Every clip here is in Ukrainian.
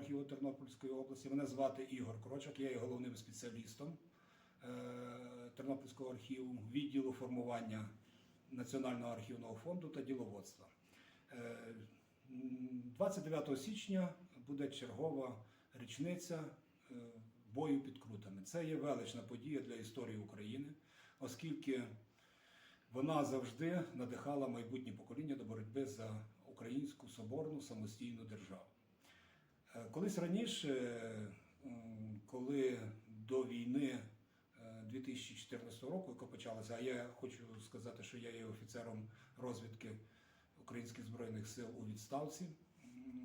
архіву Тернопільської області. Мене звати Ігор Крочак, я є головним спеціалістом е, Тернопільського архіву, відділу формування Національного архівного фонду та діловодства. Е, 29 січня буде чергова річниця е, бою під Крутами. Це є велична подія для історії України, оскільки вона завжди надихала майбутнє покоління до боротьби за українську соборну самостійну державу. Е, Колись раніше, е, коли до війни е, 2014 року, яка почалася, а я хочу сказати, що я є офіцером розвідки українських збройних сил у відставці.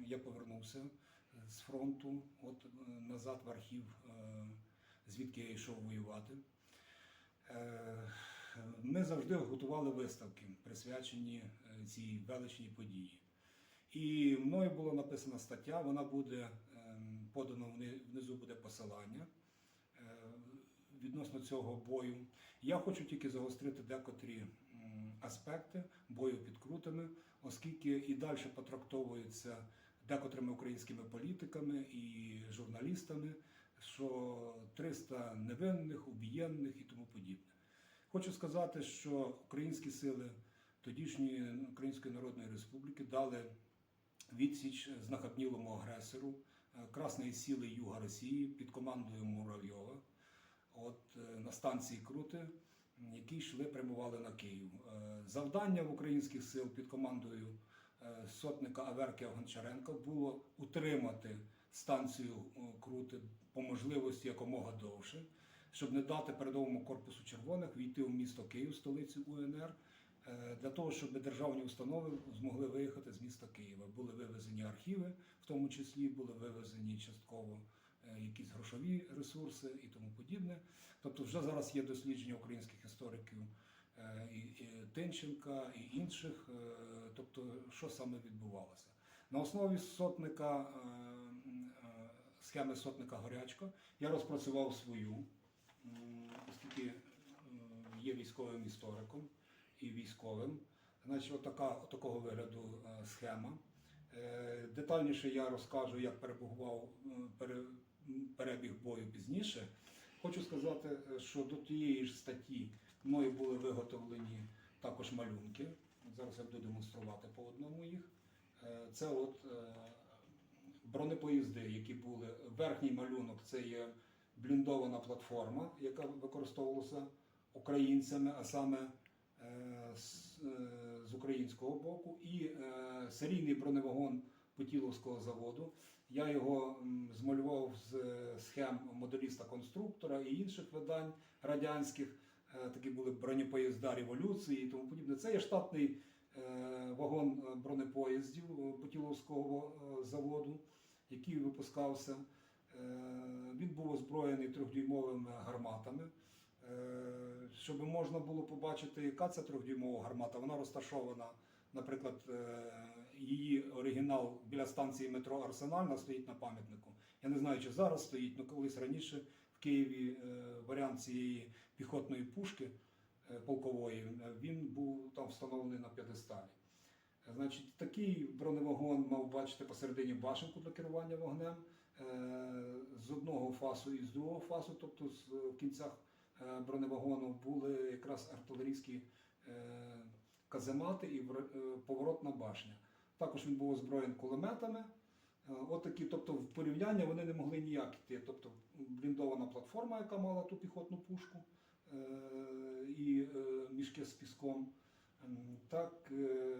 Я повернувся е, з фронту, от е, назад в архів, е, звідки я йшов воювати. Е, Ми завжди готували виставки, присвячені е, цій величній події. І мною була написана стаття, вона буде ем, подана вни- внизу буде посилання е, відносно цього бою. Я хочу тільки загострити декотрі аспекти бою під крутами, оскільки і далі потрактовується декотрими українськими політиками і журналістами, що 300 невинних, убієнних і тому подібне. Хочу сказати, що українські сили тодішньої Української Народної Республіки дали відсіч знахабнілому агресору е, Красної сіли Юга Росії під командою Муравйова от, е, на станції Крути, які йшли, прямували на Київ. Е, Завдання в українських сил під командою сотника Аверки Гончаренка було утримати станцію Крути по можливості якомога довше, щоб не дати передовому корпусу червоних війти в місто Київ, столицю УНР, для того, щоб державні установи змогли виїхати з міста Києва. Були вивезені архіви, в тому числі були вивезені частково е, якісь грошові ресурси і тому подібне. Тобто, вже зараз є дослідження українських істориків е, і, Тинченка і інших, е, тобто, що саме відбувалося. На основі сотника е, е, схеми сотника Горячко я розпрацював свою, оскільки е, є військовим істориком і військовим. Значить, отака, такого вигляду е, схема. Е, Детальніше я розкажу, як перебував е, перебіг бою пізніше. Хочу сказати, що до тієї ж статті мною були виготовлені також малюнки. Зараз я буду демонструвати по одному їх. Це от бронепоїзди, які були. Верхній малюнок це є бліндована платформа, яка використовувалася українцями, а саме з, е, українського боку, і е, серійний броневагон Путіловського заводу. Я його змалював з е, схем моделіста-конструктора і інших видань радянських. Е, Такі були бронепоїзда революції і тому подібне. Це є штатний е, вагон е, бронепоїздів е, Путіловського е, заводу, який випускався. Е, Він був озброєний трьохдюймовими гарматами. Е, Щоб можна було побачити, яка це трьохдюймова гармата, вона розташована, наприклад, е, її оригінал біля станції метро Арсенальна стоїть на пам'ятнику. Я не знаю, чи зараз стоїть, але колись раніше в Києві е, варіант цієї піхотної пушки полкової, він був там встановлений на п'єдесталі. Значить, такий броневагон мав бачити посередині башенку для керування вогнем з одного фасу і з другого фасу, тобто в кінцях броневагону були якраз артилерійські е, каземати і е, поворотна башня. Також він був озброєн кулеметами. Е, От такі, тобто в порівняння вони не могли ніяк йти. Тобто бліндована платформа, яка мала ту піхотну пушку е, і е, мішки з піском. Так, е,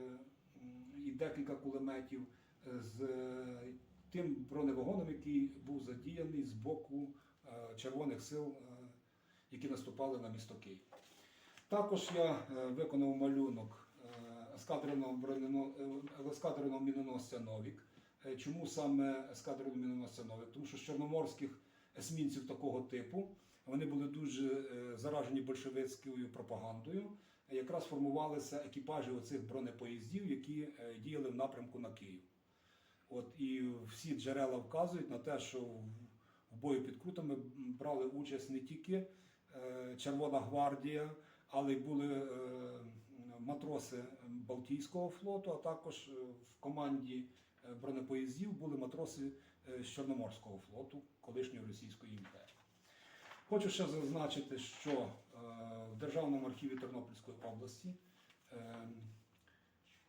і декілька кулеметів е, з е, тим броневагоном, який був задіяний з боку е, Червоних сил, е, які наступали на місто Київ. Також я е, виконав малюнок е, ескадреного е, міноносця Новік. Чому саме ескадреного міноносця Новік? Тому що з чорноморських есмінців такого типу вони були дуже заражені большевицькою пропагандою. Якраз формувалися екіпажі оцих бронепоїздів, які діяли в напрямку на Київ. От і всі джерела вказують на те, що в- бою під крутами брали участь не тільки Червона гвардія, але й були е, матроси Балтійського флоту, а також е, в команді е, бронепоїздів були матроси е, з Чорноморського флоту, колишньої Російської імперії. Хочу ще зазначити, що е, в Державному архіві Тернопільської області е,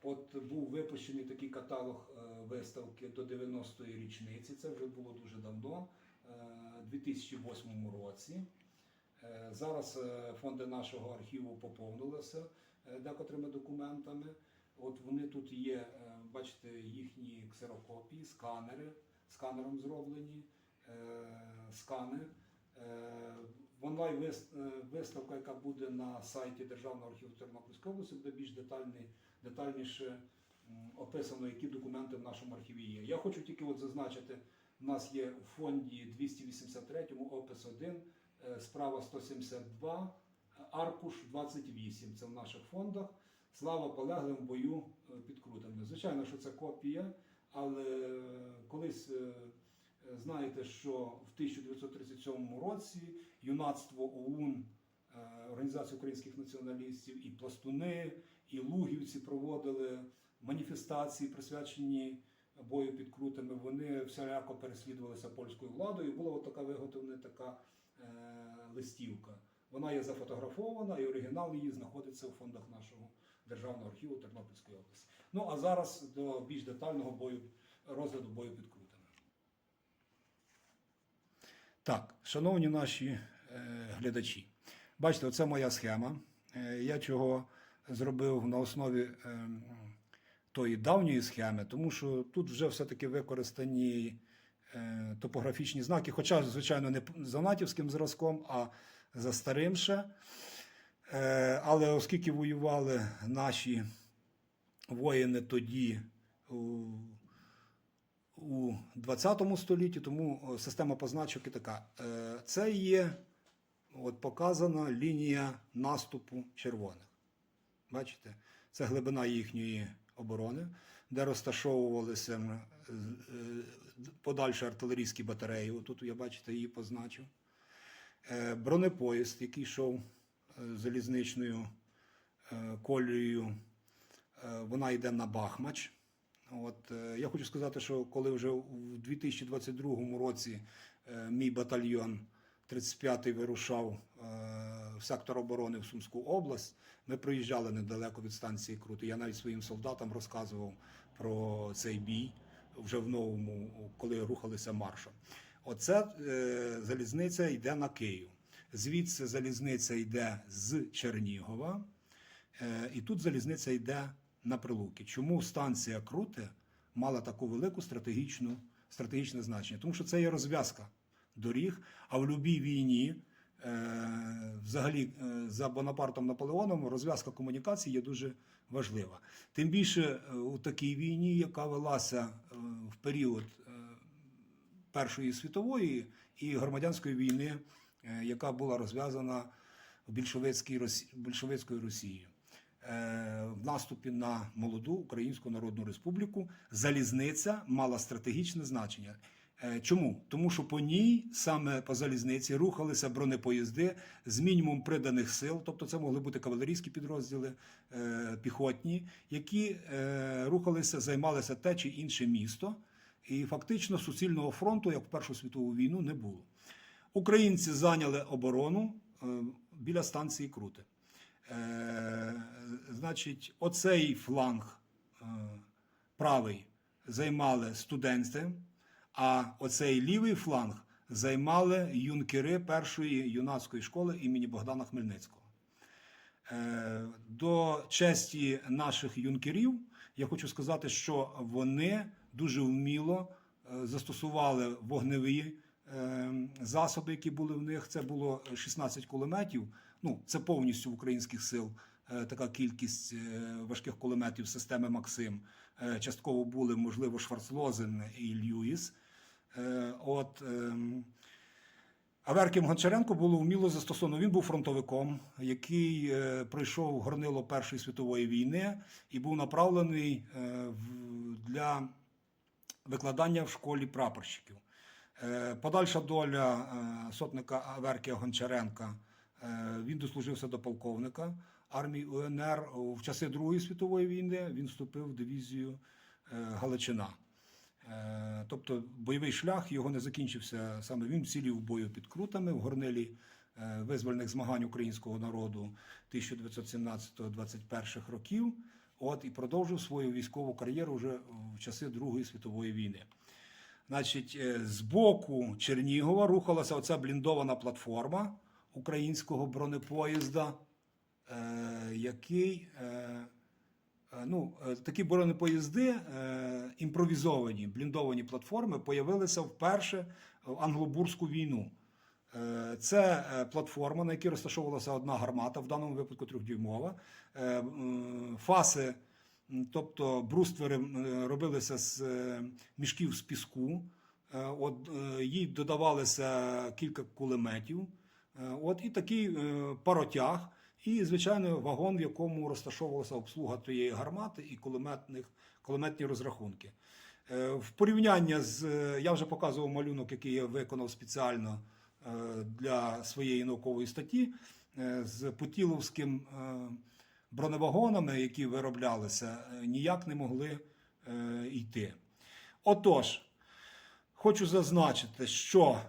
от був випущений такий каталог е, виставки до 90-ї річниці. Це вже було дуже давно, е, у 2008 році. Е, Зараз е, фонди нашого архіву поповнилися е, декотрими документами. От вони тут є, бачите, їхні ксерокопії, сканери, сканером зроблені, скани. Онлайн вис- виставка, яка буде на сайті Державного архіву Тернопільської області, буде більш детальний, детальніше описано, які документи в нашому архіві є. Я хочу тільки от зазначити, у нас є у фонді 283 опис 1, е, справа 172, аркуш 28. Це в наших фондах. Слава полеглим в бою е, під Крутами. Звичайно, що це копія, але е, колись е, е, знаєте, що в 1937 році юнацтво ОУН, е, Організація українських націоналістів, і пластуни, і лугівці проводили маніфестації, присвячені бою під Крутами. Вони всіляко переслідувалися польською владою. Була от така виготовлена така е, листівка. Вона є зафотографована, і оригінал її знаходиться у фондах нашого державного архіву Тернопільської області. Ну а зараз до більш детального бою розгляду бою під Крутами. Так, шановні наші е, глядачі, бачите, оце моя схема. Е, я чого зробив на основі е, тої давньої схеми, тому що тут вже все-таки використані е, топографічні знаки, хоча, звичайно, не за натівським зразком, а за старим ще. Е, але оскільки воювали наші воїни тоді у, у 20 столітті, тому е, система позначок і така. Е, Це є от, показана лінія наступу червоних. Бачите? Це глибина їхньої оборони, де розташовувалися е, е, подальші артилерійські батареї. Тут я бачите, її позначив. Е, Бронепоїзд, який йшов е, залізничною е, колією, вона йде на Бахмач. От, я хочу сказати, що коли вже у 2022 році мій батальйон 35-й вирушав в сектор оборони в Сумську область, ми проїжджали недалеко від станції Крути. Я навіть своїм солдатам розказував про цей бій вже в новому, коли рухалися маршем. Оце е, залізниця йде на Київ. Звідси залізниця йде з Чернігова, е, і тут залізниця йде на Прилуки. Чому станція Крути мала таку велику стратегічну, стратегічне значення? Тому що це є розв'язка доріг, а в будь-якій війні, взагалі, е, за Бонапартом Наполеоном, розв'язка комунікацій є дуже важлива. Тим більше е, у такій війні, яка велася е, в період е, Першої світової і громадянської війни, е, яка була розв'язана в більшовицькій більшовицькою Росією. Е, В наступі на молоду Українську Народну Республіку залізниця мала стратегічне значення. Е, Чому? Тому що по ній, саме по залізниці, рухалися бронепоїзди з мінімум приданих сил, тобто це могли бути кавалерійські підрозділи, е, піхотні, які е, рухалися, займалися те чи інше місто. І фактично суцільного фронту, як в Першу світову війну, не було. Українці зайняли оборону біля станції Крути. Значить, оцей фланг правий займали студенти, а оцей лівий фланг займали юнкери першої юнацької школи імені Богдана Хмельницького. Е, До честі наших юнкерів я хочу сказати, що вони дуже вміло е, застосували вогневі е, засоби, які були в них. Це було 16 кулеметів. Ну, це повністю в українських сил така кількість важких кулеметів системи Максим. Частково були, можливо, Шварцлозен і Льюіс. Е, От, ем, Аверким Гончаренко було вміло застосовано. Він був фронтовиком, який е, пройшов горнило Першої світової війни і був направлений е, для викладання в школі прапорщиків. Подальша доля сотника Аверкія Гончаренка. він дослужився до полковника, армії УНР в часи Другої світової війни. Він вступив в дивізію Галичина. Е, Тобто бойовий шлях його не закінчився саме він цілів бою під Крутами в горнилі е, визвольних змагань українського народу 1917-21 років. От і продовжив свою військову кар'єру вже в часи Другої світової війни. Значить, е, з боку Чернігова рухалася оця бліндована платформа українського бронепоїзда, який Ну, е, такі бронепоїзди, е, імпровізовані бліндовані платформи, появилися вперше в англобурську війну. Е, Це е, платформа, на якій розташовувалася одна гармата, в даному випадку трьохдюймова. Е, Фаси, тобто бруствери е, робилися з е, мішків з піску. Е, От е, їй додавалося кілька кулеметів. Е, От і такий е, паротяг, і звичайно вагон, в якому розташовувалася обслуга тієї гармати і кулеметних кулеметні розрахунки. Е, В порівнянні з е, я вже показував малюнок, який я виконав спеціально е, для своєї наукової статті з Путіловським броневагонами, які вироблялися, ніяк не могли йти. Отож, хочу зазначити, що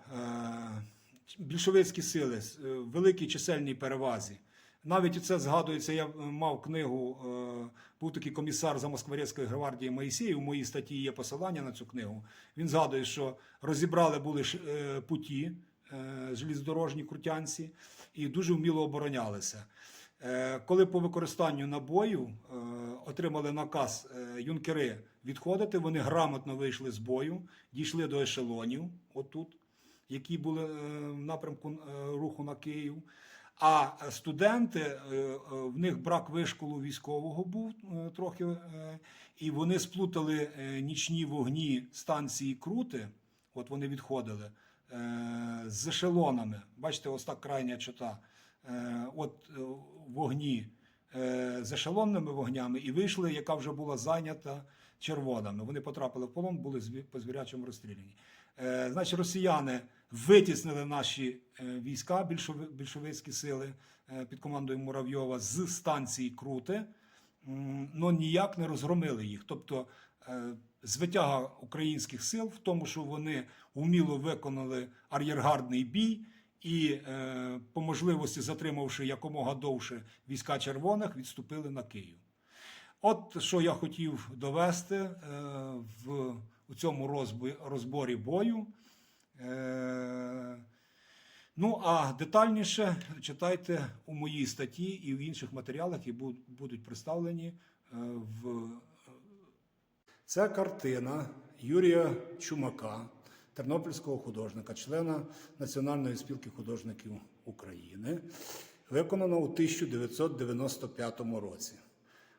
більшовицькі сили в великій чисельній перевазі. Навіть це згадується. Я е, мав книгу. е, Був такий комісар за Москворецької гвардії Моїсеєв. У моїй статті є посилання на цю книгу. Він згадує, що розібрали були е, путі железнодорожні крутянці і дуже вміло оборонялися. Коли по використанню набою отримали наказ юнкери відходити, вони грамотно вийшли з бою, дійшли до ешелонів, отут, які були в напрямку руху на Київ. А студенти, е, е, в них брак вишколу військового був е, трохи, і вони сплутали нічні вогні станції Крути, от вони відходили з ешелонами. Бачите, ось так крайня чота. От вогні з ешелонними вогнями і вийшли, яка вже була зайнята червонами. Вони потрапили в полон, були по звірячому розстріляні. Значить, росіяни витіснили наші е, війська, більшовицькі сили е, під командою Муравйова з станції Крути, але ніяк не розгромили їх. Тобто е, звитяга українських сил в тому, що вони вміло виконали ар'єргардний бій і, по можливості, затримавши якомога довше війська червоних, відступили на Київ. От що я хотів довести в у цьому розборі бою. Е, Ну, а детальніше читайте у моїй статті і в інших матеріалах, які будуть представлені е, в це картина Юрія Чумака, тернопільського художника, члена Національної спілки художників України, виконана у 1995 році.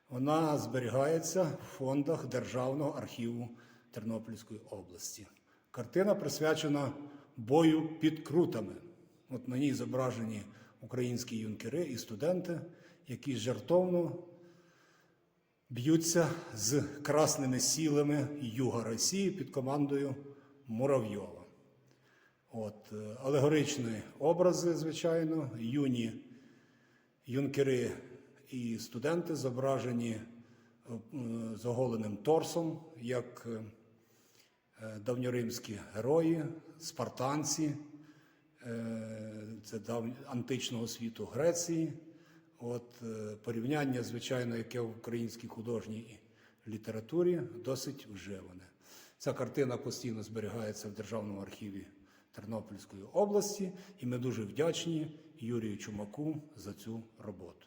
Вона зберігається в фондах Державного архіву Тернопільської області. Картина присвячена бою під крутами. От на ній зображені українські юнкери і студенти, які жертовно б'ються з красними сілами Юга Росії під командою Муравйова. От, е, алегоричні образи, звичайно, юні юнкери і студенти зображені е, з оголеним торсом, як е, давньоримські герої, спартанці, е, це дав... античного світу Греції. От е, порівняння, звичайно, яке в українській художній літературі досить вживане. Ця картина постійно зберігається в Державному архіві Тернопільської області, і ми дуже вдячні Юрію Чумаку за цю роботу.